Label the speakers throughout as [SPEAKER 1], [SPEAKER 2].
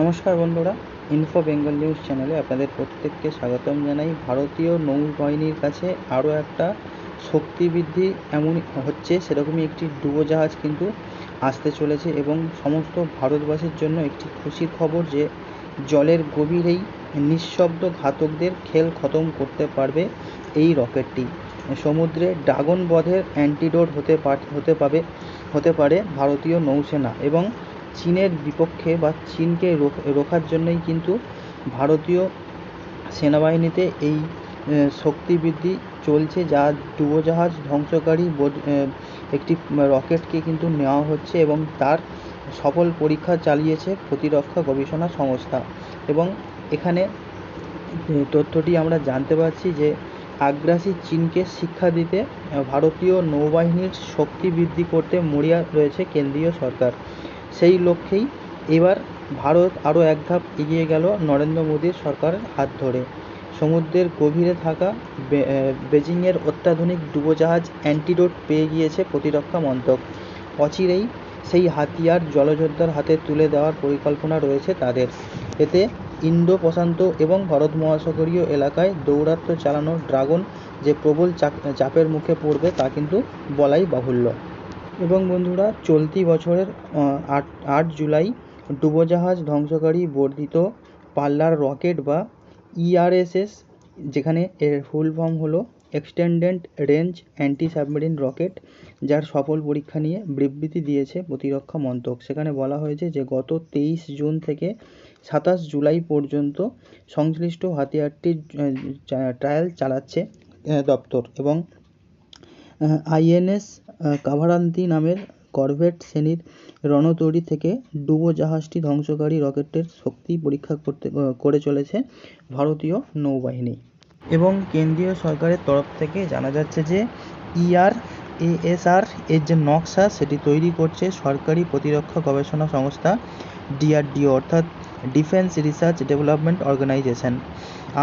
[SPEAKER 1] নমস্কার বন্ধুরা info Bengal news চ্যানেলে আপনাদের প্রত্যেককে স্বাগতম জানাই। ভারতীয় নৌবাহিনীর কাছে আরও একটা শক্তি বৃদ্ধি এমনই হচ্ছে, সেরকমই একটি ডুবোজাহাজ কিন্তু আসতে চলেছে এবং সমস্ত ভারতবাসীর জন্য একটি খুশির খবর যে, জলের গভীরেই নিঃশব্দ ঘাতকদের খেল খতম করতে পারবে এই রকেটটি। সমুদ্রে ড্রাগন বধের অ্যান্টিডোট হতে হতে হতে পারে ভারতীয় নৌসেনা এবং চীনের বিপক্ষে বা চীনকে রোখ- রোখার জন্যই কিন্তু ভারতীয় সেনাবাহিনীতে এই শক্তি বৃদ্ধি চলছে যা ডুবোজাহাজ ধ্বংসকারী একটি রকেটকে কিন্তু নেওয়া হচ্ছে এবং তার সফল পরীক্ষা চালিয়েছে প্রতিরক্ষা গবেষণা সংস্থা। এবং এখানে তথ্যটি আমরা জানতে পারছি যে আগ্রাসী চীনকে শিক্ষা দিতে ভারতীয় নৌবাহিনীর শক্তি বৃদ্ধি করতে মরিয়া রয়েছে কেন্দ্রীয় সরকার। সেই লক্ষ্যেই এবার ভারত আরও এক ধাপ এগিয়ে গেল নরেন্দ্র মোদীর সরকারের হাত ধরে। সমুদ্রের গভীরে থাকা বেজিংয়ের অত্যাধুনিক ডুবোজাহাজ অ্যান্টিডোট পেয়ে গিয়েছে প্রতিরক্ষা মন্ত্রক। অচিরেই সেই হাতিয়ার জলযোদ্ধার হাতে তুলে দেওয়ার পরিকল্পনা রয়েছে তাদের। এতে ইন্দো প্রশান্ত এবং ভারত মহাসাগরীয় এলাকায় দৌরাত্ম্য চালানো ড্রাগন যে প্রবল চাপ- চাপের মুখে পড়বে তা কিন্তু বলাই বাহুল্য। এবং বন্ধুরা, চলতি বছরের আট আট জুলাই ডুবোজাহাজ ধ্বংসকারী বর্ধিত পাল্লার রকেট বা ইআরএসএস যেখানে এর ফুল ফর্ম হলো extended range anti submarine rocket যার সফল পরীক্ষা নিয়ে বিবৃতি দিয়েছে প্রতিরক্ষা মন্ত্রক। সেখানে বলা হয়েছে যে, গত তেইশ জুন থেকে সাতাশ জুলাই পর্যন্ত সংশ্লিষ্ট হাতিয়ারটির ট্রায়াল চালাচ্ছে দপ্তর এবং আইএনএস কাভারান্তি নামের করভেট শ্রেণির রণতরী থেকে ডুবোজাহাজটি ধ্বংসকারী রকেটের শক্তি পরীক্ষা করতে করে চলেছে ভারতীয় নৌবাহিনী। এবং কেন্দ্রীয় সরকারের তরফ থেকে জানা যাচ্ছে যে ইআর এএসআর এর যে নকশা, সেটি তৈরি করছে সরকারি প্রতিরক্ষা গবেষণা সংস্থা ডিআরডিও অর্থাৎ defence research development organisation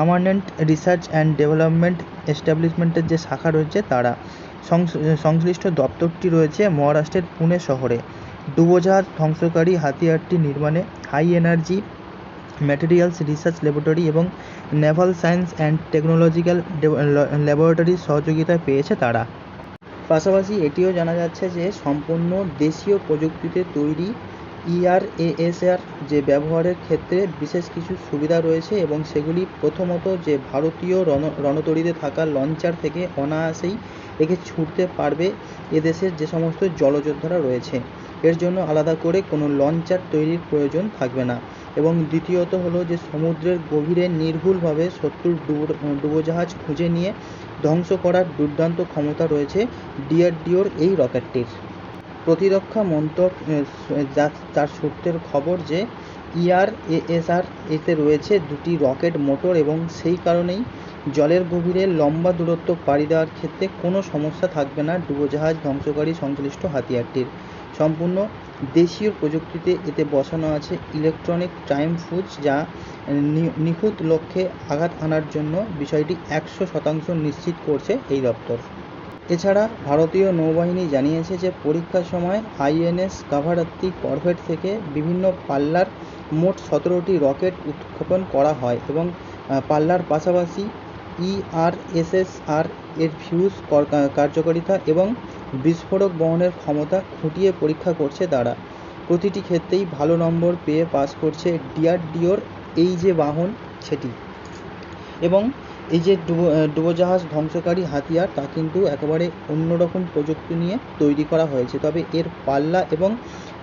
[SPEAKER 1] armament research and development এস্টাবলিশমেন্টের যে শাখা রয়েছে, তারা। সংশ্লিষ্ট দপ্তরটি রয়েছে মহারাষ্ট্রের পুনে শহরে। ডুবোজাহাজ ধ্বংসকারী হাতিয়ারটি নির্মাণে high energy materials research laboratory এবং নেভাল সায়েন্স অ্যান্ড টেকনোলজিক্যাল ল্যাবরেটরির সহযোগিতা পেয়েছে তারা। পাশাপাশি এটিও জানা যাচ্ছে যে সম্পূর্ণ দেশীয় প্রযুক্তিতে তৈরি ইআরএএসআর যে ব্যবহারের ক্ষেত্রে বিশেষ কিছু সুবিধা রয়েছে এবং সেগুলি প্রথমত যে ভারতীয় রণ, রণতরীতে থাকা লঞ্চার থেকে অনায়াসেই একে ছুটতে পারবে এদেশের যে সমস্ত জলযোদ্ধারা রয়েছে। এর জন্য আলাদা করে কোনো লঞ্চার তৈরির প্রয়োজন থাকবে না। এবং দ্বিতীয়ত হলো যে সমুদ্রের গভীরে নির্ভুলভাবে শত্রুর ডুবো, ডুবোজাহাজ খুঁজে নিয়ে ধ্বংস করার দুর্দান্ত ক্ষমতা রয়েছে ডিআরডিওর এই রকেটটির। প্রতিরক্ষা মন্ত্রক তার সূত্রের খবর যে E ইআরএএসআর এতে রয়েছে দুটি রকেট, মোটর এবং সেই কারণেই জলের গভীরে লম্বা দূরত্ব পাড়ি দেওয়ার ক্ষেত্রে কোনো সমস্যা থাকবে না। ডুবোজাহাজ ধ্বংসকারী সংশ্লিষ্ট হাতিয়ারটির। সম্পূর্ণ দেশীয় প্রযুক্তিতে এতে বসানো আছে ইলেকট্রনিক টাইম ফুজ যা নিখুঁত লক্ষ্যে আঘাত আনার জন্য বিষয়টি একশো শতাংশ নিশ্চিত করছে এই দপ্তর। এছাড়া ভারতীয় নৌবাহিনী জানিয়েছে যে পরীক্ষার সময় আইএনএস কাভারাত্তি করভেট থেকে বিভিন্ন পাল্লার মোট সতেরোটি রকেট উৎক্ষেপণ করা হয় এবং পাল্লার পাশাপাশি E ইআরএসএসআর এর ফিউজ কর- কার্যকারিতা এবং বিস্ফোরক বহনের ক্ষমতা খুঁটিয়ে পরীক্ষা করছে তারা। প্রতিটি ক্ষেত্রেই ভালো নম্বর পেয়ে পাস করছে ডিআরডিওর এই যে বাহন, সেটি। এবং এই যে ডুবো ডুবোজাহাজ ধ্বংসকারী হাতিয়ার, তা কিন্তু একেবারে অন্যরকম প্রযুক্তি নিয়ে তৈরি করা হয়েছে। তবে এর পাল্লা এবং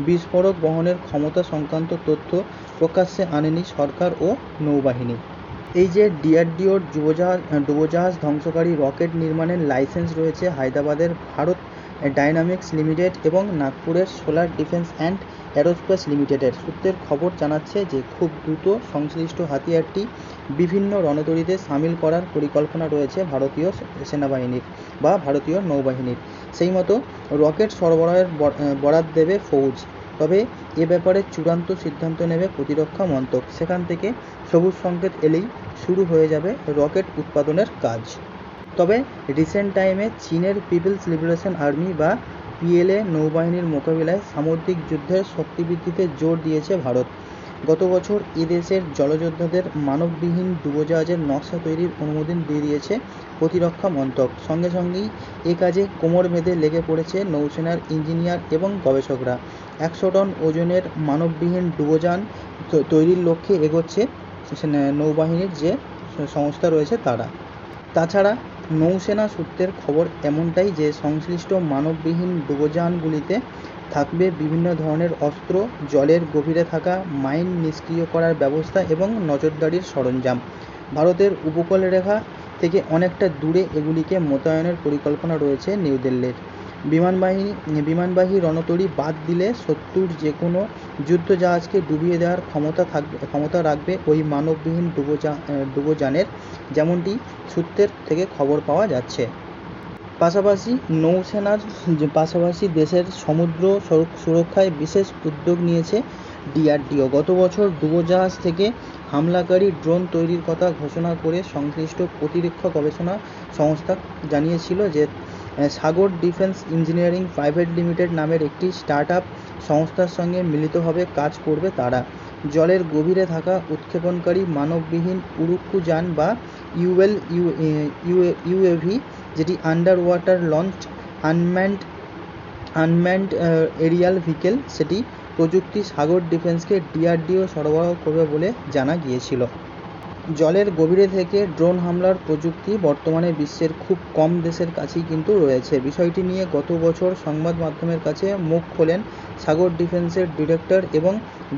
[SPEAKER 1] বিস্ফোরক বহনের ক্ষমতা সংক্রান্ত তথ্য প্রকাশ্যে আনেনি সরকার ও নৌবাহিনী। এই যে ডিআরডিওর ডুবোজাহাজ ডুবোজাহাজ ধ্বংসকারী রকেট নির্মাণের লাইসেন্স রয়েছে হায়দ্রাবাদের ভারত ডাইনামিক্স লিমিটেড এবং নাগপুরের সোলার ডিফেন্স অ্যান্ড অ্যারোস্পেস লিমিটেডের সূত্রের খবর জানাচ্ছে যে খুব দ্রুত সংশ্লিষ্ট হাতিয়ারটি বিভিন্ন রণতরীতে সামিল করার পরিকল্পনা রয়েছে ভারতীয় সেনাবাহিনীর বা ভারতীয় নৌবাহিনীর। সেই মতো রকেট সরবরাহের বর- আহ, বরাত দেবে ফৌজ। তবে এ ব্যাপারে চূড়ান্ত সিদ্ধান্ত নেবে প্রতিরক্ষা মন্ত্রক। সেখান থেকে সবুজ সংকেত এলেই শুরু হয়ে যাবে রকেট উৎপাদনের কাজ। তবে রিসেন্ট টাইমে চীনের পিপলস লিবারেশন আর্মি বা পিএলএ নৌবাহিনীর মোকাবিলায় সামুদ্রিক যুদ্ধের শক্তি বৃদ্ধিতে জোর দিয়েছে ভারত। গত বছর এদেশের জলযোদ্ধাদের মানববিহীন ডুবোজাহাজের নকশা তৈরির অনুমোদন দিয়ে দিয়েছে প্রতিরক্ষা মন্ত্রক। সঙ্গে সঙ্গেই এ কাজে কোমর বেঁধে লেগে পড়েছে নৌসেনার ইঞ্জিনিয়ার এবং গবেষকরা। একশো টন ওজনের মানববিহীন ডুবোযান তৈরির লক্ষ্যে এগোচ্ছে নৌবাহিনীর যে সংস্থা রয়েছে তারা। তাছাড়া নৌসেনা সূত্রের খবর এমনটাই যে সংশ্লিষ্ট মানববিহীন ডুবোযানগুলিতে থাকবে বিভিন্ন ধরনের অস্ত্র, জলের গভীরে থাকা মাইন নিষ্ক্রিয় করার ব্যবস্থা এবং নজরদারির সরঞ্জাম। ভারতের উপকূলরেখা থেকে অনেকটা দূরে এগুলিকে মোতায়েনের পরিকল্পনা রয়েছে নিউ দিল্লির। বিমানবাহিনী, বিমানবাহী রণতরী বাদ দিলে শত্রুর যে কোনো যুদ্ধজাহাজকে ডুবিয়ে দেওয়ার ক্ষমতা থাকবে ক্ষমতা রাখবে ওই মানববিহীন ডুবোযানের যেমনটি সূত্রের থেকে খবর পাওয়া যাচ্ছে। পাশাপাশি নৌসেনার পাশাপাশি দেশের সমুদ্র সুরক্ষায় বিশেষ উদ্যোগ নিয়েছে ডিআরডিও। গত বছর ডুবোজাহাজ থেকে হামলাকারী ড্রোন তৈরির কথা ঘোষণা করে সংশ্লিষ্ট প্রতিরক্ষা গবেষণা সংস্থা জানিয়েছিল যে Sagar defence engineering private limited নামের একটি স্টার্ট আপ সংস্থার সঙ্গে মিলিতভাবে কাজ করবে তারা। জলের গভীরে থাকা উৎক্ষেপণকারী মানববিহীন উড়ুক্কু যান বা ইউএল, ইউ ইউএভি, যেটি under water launch, unmanned unmanned aerial vehicle, সেটি প্রযুক্তি সাগর ডিফেন্সকে ডিআরডিও সরবরাহ করবে বলে জানা গিয়েছিল। জলের গভীরে থেকে ড্রোন হামলার প্রযুক্তি বর্তমানে বিশ্বের খুব কম দেশের কাছেই কিন্তু রয়েছে। বিষয়টি নিয়ে গত বছর সংবাদ মাধ্যমের কাছে মুখ খোলেন সাগর ডিফেন্সের ডিরেক্টর এবং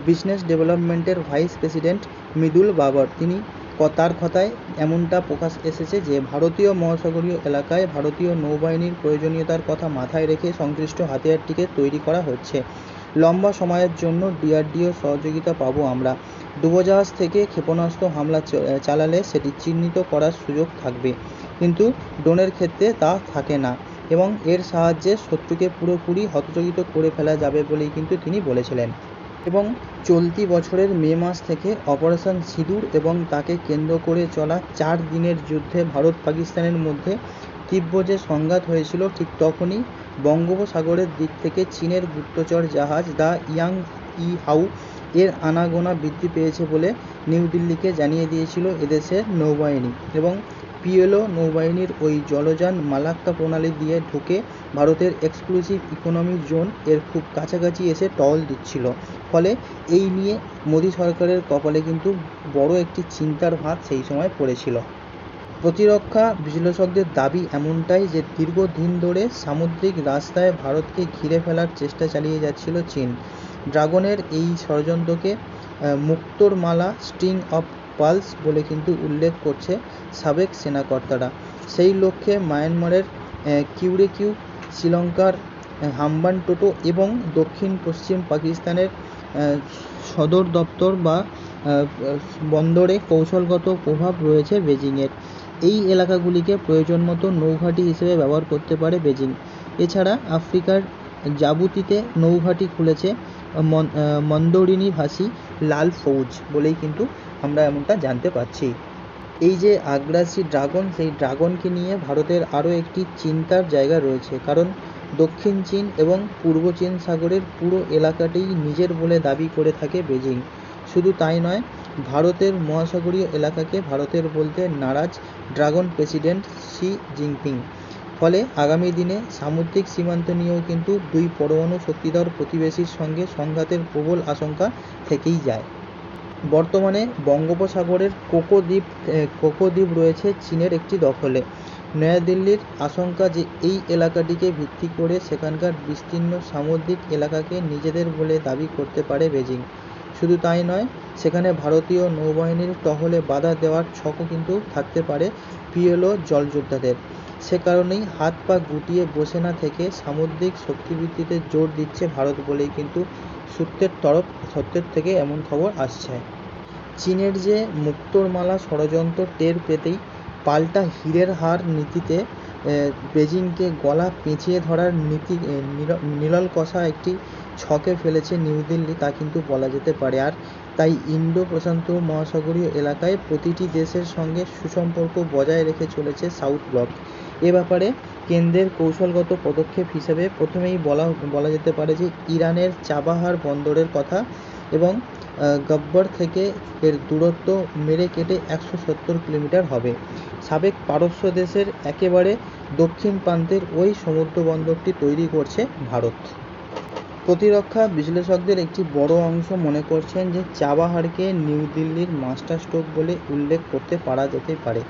[SPEAKER 1] বিজনেস ডেভেলপমেন্টের ভাইস প্রেসিডেন্ট মৃদুল বাবর। তিনি তার কথায় এমনটা প্রকাশ এসেছে যে, ভারতীয় মহাসাগরীয় এলাকায় ভারতীয় নৌবাহিনীর প্রয়োজনীয়তার কথা মাথায় রেখে সংশ্লিষ্ট হাতিয়ারটিকে তৈরি করা হচ্ছে। লম্বা সময়ের জন্য ডিআরডিও সহযোগিতা পাবো আমরা। ডুবোজাহাজ থেকে ক্ষেপণাস্ত্র হামলা চালালে সেটি চিহ্নিত করার সুযোগ থাকবে। কিন্তু ড্রোনের ক্ষেত্রে তা থাকে না এবং এর সাহায্যে শত্রুকে পুরোপুরি হতচকিত করে ফেলা যাবে বলেই কিন্তু তিনি বলেছিলেন। এবং চলতি বছরের মে মাস থেকে অপারেশন সিঁদুর এবং তাকে কেন্দ্র করে চলা চার দিনের যুদ্ধে ভারত পাকিস্তানের মধ্যে তীব্র যে সংঘাত হয়েছিল ঠিক তখনই বঙ্গোপসাগরের দিক থেকে চীনের গুপ্তচর জাহাজ দ্য ইয়াং ই হাউ এর আনাগোনা বৃদ্ধি পেয়েছে বলে নিউ দিল্লিকে জানিয়ে দিয়েছিল এদেশের নৌবাহিনী এবং পিএলও নৌবাহিনীর ওই জলযান মালাক্কা প্রণালী দিয়ে ঢুকে ভারতের এক্সক্লুসিভ ইকোনমিক জোন এর খুব কাছাকাছি এসে টহল দিচ্ছিল। ফলে এই নিয়ে মোদী সরকারের কপালে কিন্তু বড় একটি চিন্তার ভাঁজ সেই সময় পড়েছিল। প্রতিরক্ষা বিশ্লেষকদের দাবি এমনটাই যে দীর্ঘদিন ধরে সামুদ্রিক রাস্তায় ভারতকে ঘিরে ফেলার চেষ্টা চালিয়ে যাচ্ছিল চীন। ড্রাগনের এই ষড়যন্ত্রকে মুক্তোর মালা স্ট্রিং অফ পালস বলে কিন্তু উল্লেখ করছে সাবেক সেনাকর্তারা। সেই লক্ষ্যে মায়ানমারের কিউরেকিউ শ্রীলঙ্কার আহ, হাম্বানটোটো এবং দক্ষিণ পশ্চিম পাকিস্তানের সদর দপ্তর বা বন্দরে কৌশলগত প্রভাব রয়েছে বেজিংয়ের। এই এলাকাগুলিকে প্রয়োজন মতো নৌঘাঁটি হিসেবে ব্যবহার করতে পারে বেজিং। এছাড়া আফ্রিকার জাবুতিতে নৌঘাঁটি খুলেছে মন- মন্দরিনী ভাষী লাল ফৌজ বলেই কিন্তু আমরা এমনটা জানতে পারছি এই যে আগ্রাসী ড্রাগন, সেই ড্রাগনকে নিয়ে ভারতের আরও একটি চিন্তার জায়গা রয়েছে। কারণ দক্ষিণ চীন এবং পূর্ব চীন সাগরের পুরো এলাকাটি নিজের বলে দাবি করে থাকে বেজিং। শুধু তাই নয় ভারতের মহাসাগরীয় এলাকাকে ভারতের বলতে নারাজ ড্রাগন প্রেসিডেন্ট শি জিনপিং। ফলে আগামী দিনে সামুদ্রিক সীমান্ত নিয়েও কিন্তু দুই পরমাণু শক্তিধর প্রতিবেশীর সঙ্গে সংঘাতের প্রবল আশঙ্কা থেকেই যায়। বর্তমানে বঙ্গোপসাগরের কোকো দ্বীপ কোকো দ্বীপ রয়েছে চীনের একটি দখলে। নয়াদিল্লির আশঙ্কা যে এই এলাকাটিকে ভিত্তি করে সেখানকার বিস্তীর্ণ সামুদ্রিক এলাকাকে নিজেদের বলে দাবি করতে পারে বেজিং। শুধু তাই নয়, সেখানে ভারতীয় নৌবাহিনীর টহলে বাধা দেওয়ার ছকও কিন্তু থাকতে পারে পিএলও জলযোদ্ধাদের। সে কারণেই হাত পা গুটিয়ে বসে না থেকে সামুদ্রিক শক্তিবৃদ্ধিতে জোর দিচ্ছে ভারত বলেই কিন্তু সূত্রের তরফ সত্যের থেকে এমন খবর আসছে। চীনের যে মুক্তোর মালা ষড়যন্ত্র টের পেতেই পাল্টা হীরের হার নীতিতে বেজিংকে গলা পেঁচিয়ে ধরার নীতি নিরল কষা একটি ছকে ফেলেছে নিউ দিল্লি, তা কিন্তু বলা যেতে পারে। আর তাই ইন্দো প্রশান্ত মহাসাগরীয় এলাকায় প্রতিটি দেশের সঙ্গে সুসম্পর্ক বজায় রেখে চলেছে সাউথ ব্লক। এ ব্যাপারে কেন্দ্রের কৌশলগত পদক্ষেপ হিসেবে প্রথমেই বলা বলা যেতে পারে যে, ইরানের চাবাহার বন্দরের কথা এবং গব্বর থেকে এর দূরত্ব মেরে কেটে একশো সত্তর কিলোমিটার হবে। সাবেক পারস্য দেশের একেবারে দক্ষিণ প্রান্তের ওই সমুদ্র বন্দরটি তৈরি করছে ভারত। প্রতিরক্ষা বিশ্লেষকদের একটি বড় অংশ মনে করছেন যে চাবাহারকে নিউ দিল্লির মাস্টার স্ট্রোক বলে উল্লেখ করতে পারা যেতে পারে।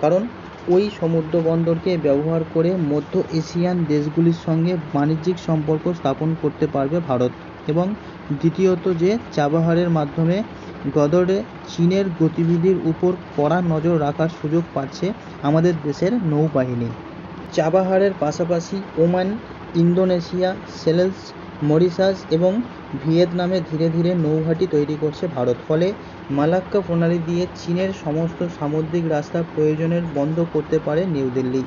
[SPEAKER 1] কারণ ওই সমুদ্র বন্দরকে ব্যবহার করে মধ্য এশিয়ান দেশগুলির সঙ্গে বাণিজ্যিক সম্পর্ক স্থাপন করতে পারবে ভারত এবং দ্বিতীয়ত যে চাবাহারের মাধ্যমে গদরে চীনের গতিবিধির উপর কড়া নজর রাখার সুযোগ পাচ্ছে আমাদের দেশের নৌবাহিনী। চাবাহারের পাশাপাশি ওমান, ইন্দোনেশিয়া সেলেলস মরিশাস এবং ভিয়েতনামে ধীরে ধীরে নৌঘাঁটি তৈরি করছে ভারত। ফলে মালাক্কা প্রণালী দিয়ে চীনের সমস্ত সামুদ্রিক রাস্তা প্রয়োজনের বন্ধ করতে পারে নিউ দিল্লি।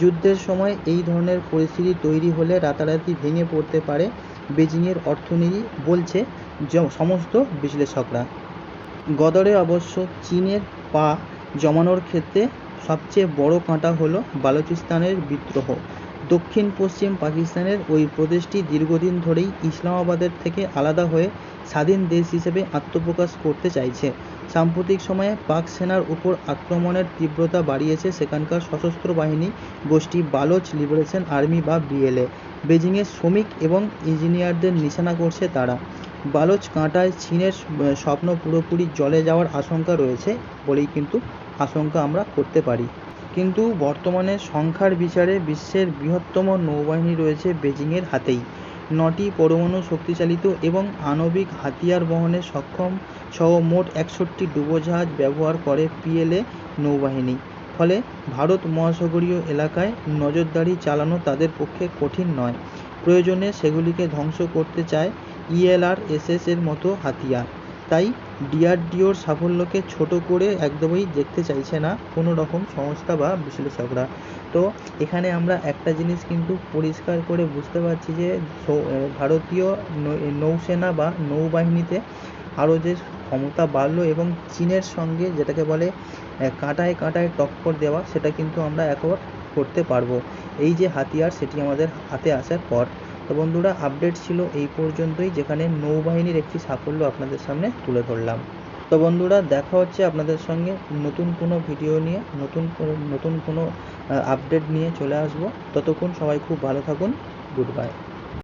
[SPEAKER 1] যুদ্ধের সময় এই ধরনের পরিস্থিতি তৈরি হলে রাতারাতি ভেঙে পড়তে পারে বেজিংয়ের অর্থনীতি, বলছে সমস্ত বিশ্লেষকরা। গদরে অবশ্য চীনের পা জমানোর ক্ষেত্রে সবচেয়ে বড় কাঁটা হলো বালুচিস্তানের বিদ্রোহ। দক্ষিণ পশ্চিম পাকিস্তানের ওই প্রদেশটি দীর্ঘদিন ধরেই ইসলামাবাদের থেকে আলাদা হয়ে স্বাধীন দেশ হিসেবে আত্মপ্রকাশ করতে চাইছে। সাম্প্রতিক সময়ে পাক সেনার উপর আক্রমণের তীব্রতা বাড়িয়েছে সেখানকার সশস্ত্র বাহিনী গোষ্ঠী বালোচ লিবারেশন আর্মি বা বিএলএ। বেজিংয়ের শ্রমিক এবং ইঞ্জিনিয়ারদের নিশানা করছে তারা। বালোচ কাঁটায় চীনের স্বপ্ন পুরোপুরি জলে যাওয়ার আশঙ্কা রয়েছে বলেই কিন্তু আশঙ্কা আমরা করতে পারি। কিন্তু বর্তমানে সংখ্যার বিচারে বিশ্বের বৃহত্তম নৌবাহিনী রয়েছে বেজিংয়ের হাতেই। নটি পরমাণু শক্তিচালিত এবং আণবিক হাতিয়ার বহনে সক্ষম সহ মোট একষট্টি ডুবোজাহাজ ব্যবহার করে পিএলএ নৌবাহিনী। ফলে ভারত মহাসাগরীয় এলাকায় নজরদারি চালানো তাদের পক্ষে কঠিন নয়। প্রয়োজনে সেগুলিকে ধ্বংস করতে চায় ইএলআর এসএস এর মতো হাতিয়ার। তাই ডিআরডিওর সাফল্যকে ছোট করে একদমই দেখতে চাইছে না কোনো রকম সংস্থা বা বিশ্লেষকরা। তো এখানে আমরা একটা জিনিস কিন্তু পরিষ্কার করে বুঝতে পারছি যে ভারতীয় নৌসেনা বা নৌবাহিনীতে আরও যে ক্ষমতা বাড়লো এবং চীনের সঙ্গে যেটাকে বলে কাঁটায় কাঁটায় টক্কর দেওয়া, সেটা কিন্তু আমরা একবার করতে পারব। এই যে হাতিয়ার, সেটি আমাদের হাতে আসার পর। তো বন্ধুরা আপডেট ছিল এই পর্যন্তই, যেখানে নৌবাহিনীর একটি সাফল্য আপনাদের সামনে তুলে ধরলাম। তো বন্ধুরা, দেখা হচ্ছে আপনাদের সঙ্গে নতুন কোনো ভিডিও নিয়ে, নতুন নতুন কোনো আপডেট নিয়ে চলে আসব। ততক্ষণ সবাই খুব ভালো থাকুন গুড বাই